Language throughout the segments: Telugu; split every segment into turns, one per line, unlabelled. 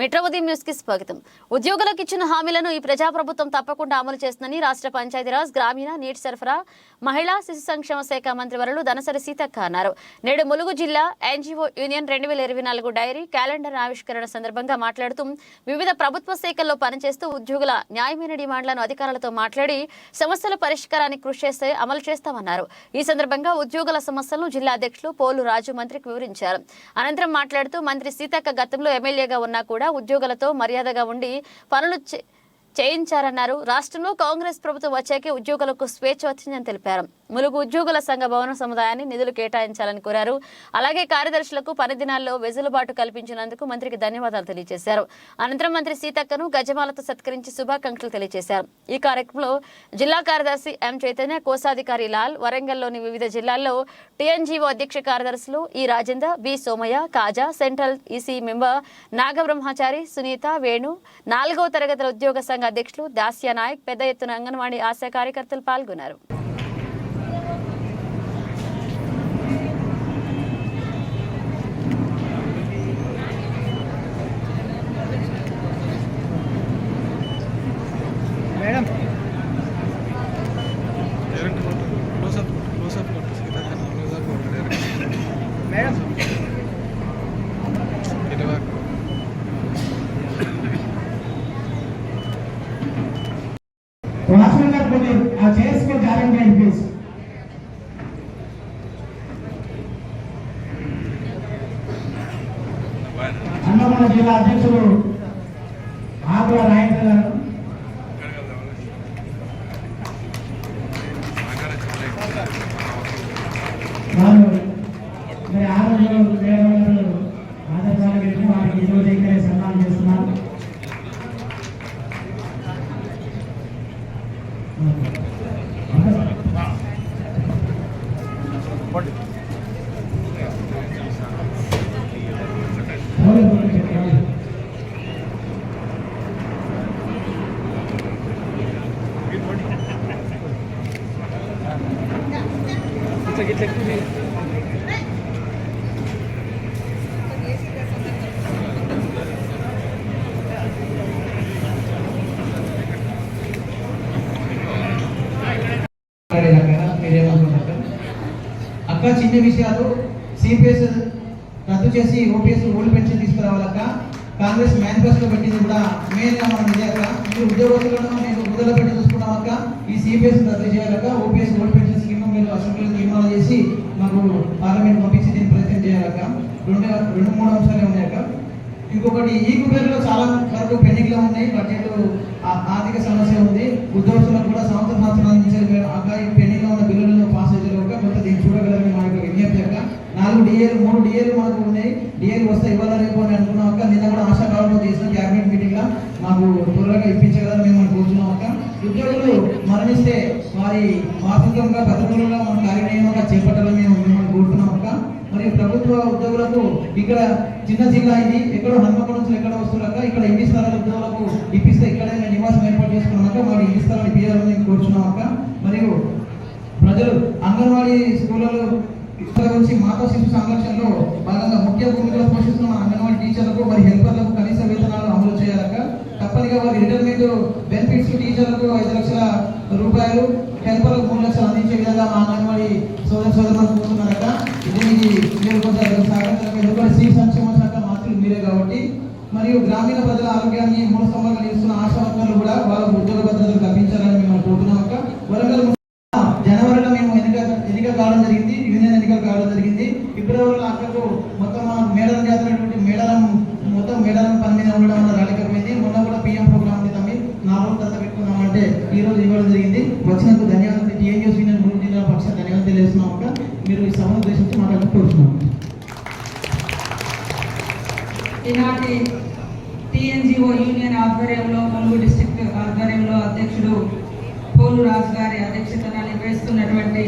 మెట్రో ఉదయం న్యూస్కి స్వాగతం. ఉద్యోగులకు ఇచ్చిన హామీలను ఈ ప్రజాప్రభుత్వం తప్పకుండా అమలు చేస్తుందని రాష్ట్ర పంచాయతీరాజ్ గ్రామీణ నీటి సరఫరా మహిళా శిశు సంక్షేమ శాఖ మంత్రి వరలు దనసరి సీతక్క అన్నారు. నేడు ములుగు జిల్లా ఎన్జీఓ యూనియన్ రెండు వేల ఇరవై నాలుగు డైరీ క్యాలెండర్ ఆవిష్కరణ సందర్భంగా మాట్లాడుతూ వివిధ ప్రభుత్వ శాఖల్లో పనిచేస్తూ ఉద్యోగుల న్యాయమైన డిమాండ్లను అధికారులతో మాట్లాడి సమస్యల పరిష్కారానికి కృషి చేస్తే అమలు చేస్తామన్నారు. ఈ సందర్భంగా ఉద్యోగుల సమస్యలను జిల్లా అధ్యక్షులు పోలు రాజు మంత్రికి వివరించారు. అనంతరం మాట్లాడుతూ మంత్రి సీతక్క గతంలో ఎమ్మెల్యేగా ఉన్నా కూడా ఉద్యోగులతో మర్యాదగా ఉండి పనులు చేయించారన్నారు. రాష్ట్రంలో కాంగ్రెస్ ప్రభుత్వం వచ్చాకే ఉద్యోగులకు స్వేచ్ఛ వచ్చిందని తెలిపారు. ములుగు ఉద్యోగుల సంఘ భవన సముదాయాన్ని నిధులు కేటాయించాలని కోరారు. అలాగే కార్యదర్శులకు పని దినాల్లో వెసులుబాటు కల్పించినందుకు మంత్రికి ధన్యవాదాలు తెలియజేశారు. అనంతరం మంత్రి సీతక్కను గజమాలతో సత్కరించి శుభాకాంక్షలు తెలియజేశారు. ఈ కార్యక్రమంలో జిల్లా కార్యదర్శి ఎం చైతన్య కోశాధికారి లాల్ వరంగల్లోని వివిధ జిల్లాల్లో టీఎన్జీఓ అధ్యక్ష కార్యదర్శులు ఈ Rajender B Somaiah Kaja central EC member Nagabrahmachari Sunitha Venu నాలుగవ తరగతుల ఉద్యోగ సంఘ అధ్యక్షులు దాస్య నాయక్ పెద్ద ఎత్తున అంగన్వాడీ ఆశా కార్యకర్తలు పాల్గొన్నారు.
but ఇంకా చిన్న విషయాలు. సిపిఎస్ రద్దు చేసి ఓపీఎస్ ఓల్డ్ పెన్షన్ తీసుకురావాలక్క కాంగ్రెస్ మేనిఫెస్టో పెట్టింది కూడా మెయిన్గా మనం ఇదే మీరు ఉద్యోగస్తులను మేము విడుదల పెట్టి చూసుకున్నామక్క ఈ సిపిఎస్ రద్దు చేయాలక్క ఓపీఎస్ ఓల్డ్ పెన్షన్ స్కీమ్ మీరు అసెంబ్లీలో తీర్మానం చేసి మాకు పార్లమెంట్ పంపించి దీన్ని ప్రయత్నం చేయాలక్క రెండు రెండు మూడు అంశాలే ఉన్నాయక్క ఇంకొకటి ఈ కుబేర్లో చాలా వరకు పెండింగ్లో ఉన్నాయి. బడ్జెట్ ఆర్థిక సమస్య ఉంది. నాలుగు డిఏలు మూడు డిఏలు మనకు ఉన్నాయి. డిఏలు వస్తే ఇవ్వాలా రేపని అని అనుకున్నాం అక్క. నిన్న కూడా ఆశాకాలంలో చేసిన క్యాబినెట్ మీటింగ్లో మాకు త్వరగా ఇప్పించగలని మేము కోరుతున్నాం అక్క. ఉద్యోగులు మరణిస్తే వారి మాసికంగా భద్రతలుగా మన కార్యక్రమంగా చేపట్టాలని మేము మిమ్మల్ని కోరుతున్నాం అక్క. మరియు ప్రభుత్వ ఉద్యోగులకు ఇక్కడ చిన్న జిల్లా ఇది ఎక్కడో హన్మకొండ నుంచి ఎక్కడ వస్తున్నాక ఇక్కడ ఎన్ని స్థలాల ఉద్యోగులకు ఇప్పిస్తే ఇక్కడే నివాసం ఏర్పాటు చేసుకున్నాక మరి ఎన్ని స్థలాలు ఇప్పించాలని కోరుచున్నాం అక్క. మరియు ప్రజలు అంగన్వాడీ స్కూళ్ళలో గురించి మాతా శిశు సంరక్షణలో భాగంగా ముఖ్య భూమికలు పోషిస్తున్న అంగన్వాడీ టీచర్లకు వారి హెల్పర్లకు కనీస వేతనాలు అమలు చేయాలక తప్పనిగా వారి రిటైర్మెంట్ బెనిఫిట్స్ టీచర్లకు ఐదు లక్షల రూపాయలు హెల్పర్లకు మూడు లక్షలు అందించే విధంగా మా అంగన్వాడీ సోదర సోదరులు కోరుతున్నారట దీనికి మీరు కొంచెం సహకరించాలి ఎందుకంటే శ్రీ సంక్షేమ శాఖ మంత్రులు మీరే కాబట్టి. మరియు గ్రామీణ ప్రజల ఆరోగ్యాన్ని మూడు సంవత్సరాలు నిలుస్తున్న ఆశా వర్గాలు కూడా వాళ్ళకు ఉద్యోగ భద్రతలు కల్పించాలని మిమ్మల్ని కోరుతున్నాం అక్క వరంగల్ ఈ రోజు ఇవ్వడం జరిగింది. వచ్చినందుకు ధన్యవాదాలు టీఎన్యూస్ యూనియన్ మూడు జిల్లా పక్షాన ధన్యవాదాలు తెలియజేస్తున్నాం ఒక మీరు ఈ సభను ఉద్దేశించి మాట్లాడుతూ కోరుతున్నాం
ఈనాటి టీఎన్జిఓ యూనియన్ ఆధ్వర్యంలో ములుగు డిస్టిక్ ఆధ్వర్యంలో అధ్యక్షుడు పోలు రాజు గారి అధ్యక్షతన నిర్వహిస్తున్నటువంటి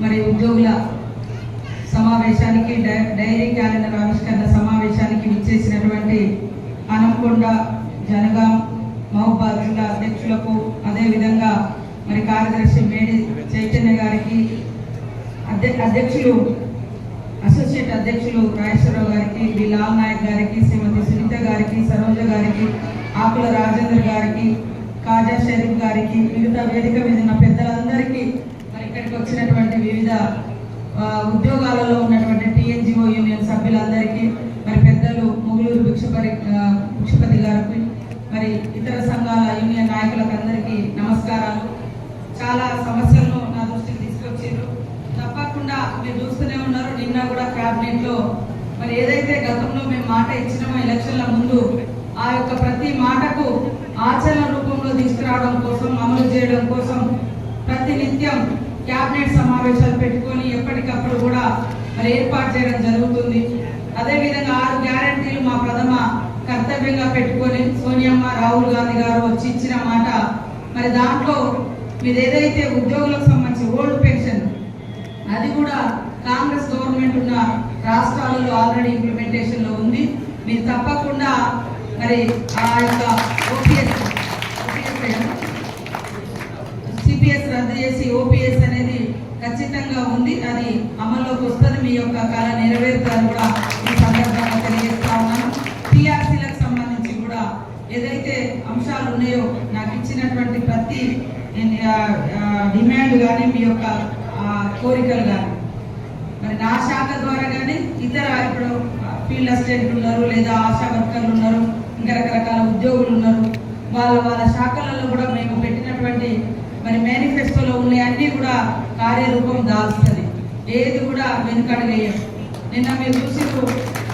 మరి ఉద్యోగుల సమావేశానికి డైరీ క్యాలెండర్ ఆవిష్కరణ సమావేశానికి విచ్చేసినటువంటి అనంకొండ జనగాం మహబాద్ జిల్లా అధ్యక్షులకు అదేవిధంగా మరి కార్యదర్శి మేడి చైతన్య గారికి అధ్య- అధ్యక్షులు అసోసియేట్ అధ్యక్షులు రాజేశ్వరరావు గారికి బి లాల్ నాయక్ గారికి శ్రీమతి సునీత గారికి సరోజ గారికి ఆకుల రాజేంద్ర గారికి కాజా షరీఫ్ గారికి మిగతా వేదిక మీద ఉన్న పెద్దలందరికీ మరి ఇక్కడికి వచ్చినటువంటి వివిధ ఉద్యోగాలలో ఉన్నటువంటి టీఎన్జిఓ యూనియన్ సభ్యులందరికీ మరి పెద్దలు ముగులూరు భిక్షపరి ఆ, భిక్షపతి గారికి మరి ఇతర సంఘాల యూనియన్ నాయకులకు అందరికీ నమస్కారాలు చాలా సమస్యలను నా దృష్టికి తీసుకొచ్చారు తప్పకుండా మీరు చూస్తూనే ఉన్నారు నిన్న కూడా మరి ఏదైతే గతంలో మేము మాట ఇచ్చినామో ఎలక్షన్ల ముందు ఆ యొక్క ప్రతి మాటకు ఆచరణ రూపంలో తీసుకురావడం కోసం అమలు చేయడం కోసం ప్రతి నిత్యం క్యాబినెట్ సమావేశాలు పెట్టుకొని ఎప్పటికప్పుడు కూడా మరి ఏర్పాటు చేయడం జరుగుతుంది. అదేవిధంగా ఆరు గ్యారంటీలు మా ప్రథమ కర్తవ్యంగా పెట్టుకొని సోనియమ్మ రాహుల్ గాంధీ గారు వచ్చి ఇచ్చిన మాట మరి దాంట్లో మీరు ఏదైతే ఉద్యోగులకు సంబంధించి ఓల్డ్ పెన్షన్ అది కూడా కాంగ్రెస్ గవర్నమెంట్ ఉన్న రాష్ట్రాలలో ఆల్రెడీ ఇంప్లిమెంటేషన్లో ఉంది. మీరు తప్పకుండా మరి ఆ యొక్క ఓపీఎస్ సిపిఎస్ రద్దు చేసి ఓపీఎస్ అనేది ఖచ్చితంగా ఉంది. అది అమల్లోకి వస్తుంది. మీ యొక్క కళ నెరవేరుతారు కూడా ఈ సందర్భంగా తెలియజేస్తా ఉన్నాను. టీఆర్సీలకు సంబంధించి కూడా ఏదైతే అంశాలు ఉన్నాయో నాకు ఇచ్చినటువంటి ప్రతి డిమాండ్ కానీ మీ యొక్క కోరికలు కానీ మరి నా శాఖ ద్వారా కానీ ఇతర ఇప్పుడు ఫీల్డ్ అసిస్టెంట్లు ఉన్నారు లేదా ఆశా వర్కర్లు ఉన్నారు ఇంకా రకరకాల ఉద్యోగులు ఉన్నారు. వాళ్ళ వాళ్ళ శాఖలలో కూడా మేము పెట్టినటువంటి మరి మేనిఫెస్టోలో ఉన్నాయి అన్ని కూడా కార్యరూపం దాల్స్తుంది ఏది కూడా వెనుకడగేయం. నిన్న మీరు చూసిరు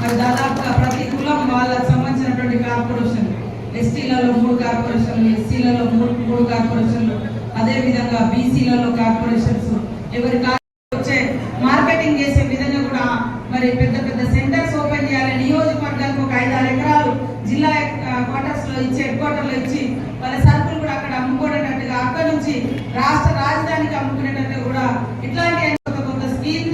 మరి దాదాపుగా ప్రతి కులం వాళ్ళకు సంబంధించినటువంటి కార్పొరేషన్. ఎస్టీలలో మూడు కార్పొరేషన్లు ఎస్సీలలో మూడు మూడు కార్పొరేషన్లు. అదేవిధంగా బీసీలలో కార్పొరేషన్స్. ఎవరి కా- వచ్చే మార్కెటింగ్ చేసే విధంగా కూడా మరి పెద్ద పెద్ద సెంటర్స్ ఓపెన్ చేయాలి నియోజకవర్గానికి ఒక ఐదు ఆరు ఎకరాలు జిల్లా క్వార్టర్స్లో ఇచ్చి హెడ్ క్వార్టర్లో ఇచ్చి వాళ్ళ సరుకులు కూడా అక్కడ అమ్ముకునేటట్టుగా అక్కడ నుంచి రాష్ట్ర రాజధానికి అమ్ముకునేటట్టు కూడా ఇట్లాంటి కొత్త కొత్త స్కీమ్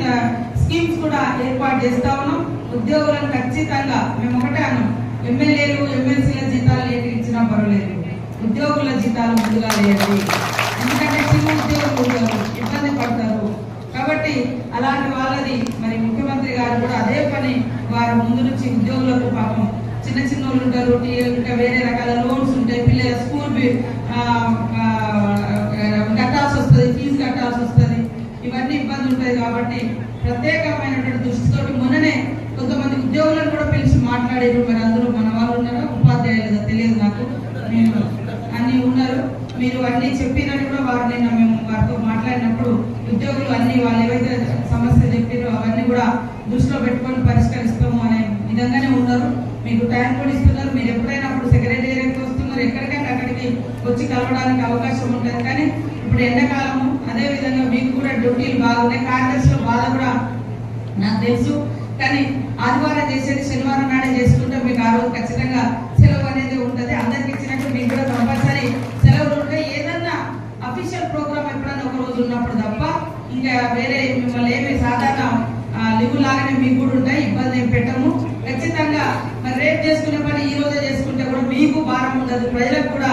స్కీమ్స్ కూడా ఏర్పాటు చేస్తా ఉన్నాం. ఉద్యోగులను ఖచ్చితంగా మేము ఒకటే అన్నాం. ఎమ్మెల్యేలు ఎమ్మెల్సీల జీతాలు ఏంటి ఇచ్చినా పర్వాలేదు. ఉద్యోగుల జీతాలు ముందుగా లేయండి ఎందుకంటే చిన్న ఉద్యోగులు ఇబ్బంది పడతారు. కాబట్టి అలాంటి వాళ్ళది మరి ముఖ్యమంత్రి గారు కూడా అదే పని వారు ముందు నుంచి ఉద్యోగులకు పాపం చిన్న చిన్న వాళ్ళు ఉంటారు ఇంకా వేరే రకాల లోన్స్ ఉంటాయి. పిల్లల స్కూల్ కట్టాల్సి వస్తుంది ఫీజు కట్టాల్సి వస్తుంది. ఇవన్నీ ఇబ్బంది ఉంటాయి కాబట్టి ప్రత్యేకమైనటువంటి దృష్టితోటి మొన్ననే కొంతమంది ఉద్యోగులను కూడా పిలిచి మాట్లాడారు. మరి అందరూ మన వాళ్ళు ఉన్నారా? ఉపాధ్యాయులు తెలియదు నాకు. నేను అన్నీ ఉన్నారు. మీరు అన్నీ చెప్పినట్టు కూడా వారు నిన్న మేము వారితో మాట్లాడినప్పుడు ఉద్యోగులు అన్ని వాళ్ళు ఏవైతే సమస్య చెప్పారో అవన్నీ కూడా దృష్టిలో పెట్టుకొని పరిష్కరిస్తాము అనే విధంగానే ఉన్నారు. మీకు టైం కూడా ఇస్తున్నారు. మీరు ఎప్పుడైనా అప్పుడు సెక్రటేరియట్కి వస్తున్నారు ఎక్కడికైనా అక్కడికి వచ్చి కలవడానికి అవకాశం ఉంటుంది. కానీ ఇప్పుడు ఎండాకాలము అదే విధంగా మీకు కూడా డ్యూటీలు బాగున్నాయి. కార్యదర్శుల బాధ కూడా నాకు తెలుసు. కానీ ఆదివారం చేసేది శనివారం నాడే చేసుకుంటే మీకు ఆ రోజు ఖచ్చితంగా సెలవు అనేది ఉంటుంది. అందరికి ఇచ్చినట్టు మీకు కూడా కంపల్సరీ సెలవులు ఉంటాయి. ఏదన్నా అఫీషియల్ ప్రోగ్రామ్ ఎప్పుడన్నా ఒక రోజు ఉన్నప్పుడు తప్ప ఇంకా వేరే మిమ్మల్ని ఏమి సాధారణ లివు లాగానే మీకు కూడా ఉంటాయి. ఇబ్బంది ఏం పెట్టము. ఖచ్చితంగా మరి రేపు చేసుకునే పని ఈ రోజే చేసుకుంటే కూడా మీకు భారం ఉండదు. ప్రజలకు కూడా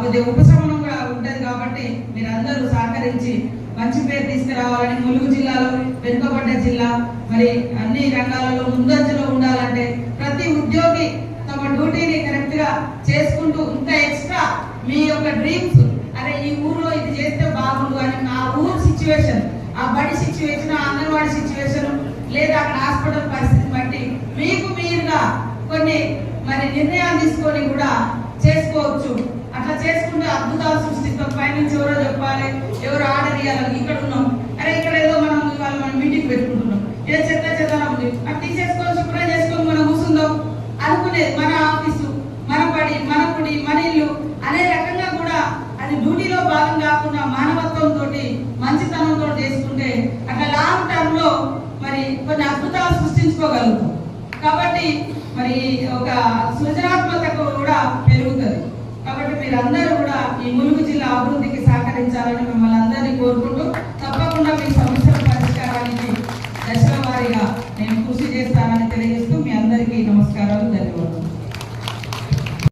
కొద్దిగా ఉపశమనం కూడా ఉంటది కాబట్టి మీరు అందరూ సహకరించి మంచి పేరు తీసుకురావాలని ములుగు జిల్లాలో వెనుకబడ్డ జిల్లా మరి అన్ని రంగాలలో ముందంజలో ఉండాలంటే ప్రతి ఉద్యోగి తమ డ్యూటీని కరెక్ట్గా చేసుకుంటూ ఇంకా ఎక్స్ట్రా మీ యొక్క డ్రీమ్స్ అరే ఈ ఊర్లో ఇది చేస్తే బాగుండు అని ఆ ఊరు సిచ్యువేషన్ ఆ బడి సిచ్యువేషన్ ఆ అంగన్వాడీ సిచ్యువేషన్ లేదా అక్కడ హాస్పిటల్ పరిస్థితి బట్టి మీకు మీరుగా కొన్ని మరి నిర్ణయాలు తీసుకొని కూడా చేసుకోవచ్చు. అట్లా చేసుకుంటే అద్భుతాలు సృష్టిస్తాం. పైనుంచి ఎవరో చెప్పాలి ఎవరు ఆర్డర్ ఇవ్వాలి ఇక్కడ ఉన్నాం. అరే ఇక్కడ ఏదో మనం ఇవాళ మనం మీటింగ్ పెట్టుకుంటున్నాం. ఏదో చెత్త చెత్త ఉంది. అది తీసేసుకొని శుభ్రం చేసుకొని మనం కూర్చుందాం. అనుకునేది మన ఆఫీసు మన పడి మన కుడి మన ఇల్లు అనే రకంగా కూడా అది డ్యూటీలో భాగం కాకుండా మానవత్వంతో మంచితనంతో చేసుకుంటే అట్లా లాంగ్ టర్మ్లో మరి కొన్ని అద్భుతాలు సృష్టించుకోగలుగుతాం. కాబట్టి మరి ఒక సృజనాత్మకత కూడా పెరుగుతుంది. కాబట్టి మీరందరూ కూడా ఈ ములుగు జిల్లా అభివృద్ధికి సహకరించాలని మిమ్మల్ని అందరినీ కోరుకుంటూ తప్పకుండా మీ సమస్యల పరిష్కారానికి దశల వారీగా నేను కృషి చేస్తానని తెలియజేస్తూ మీ అందరికీ నమస్కారాలు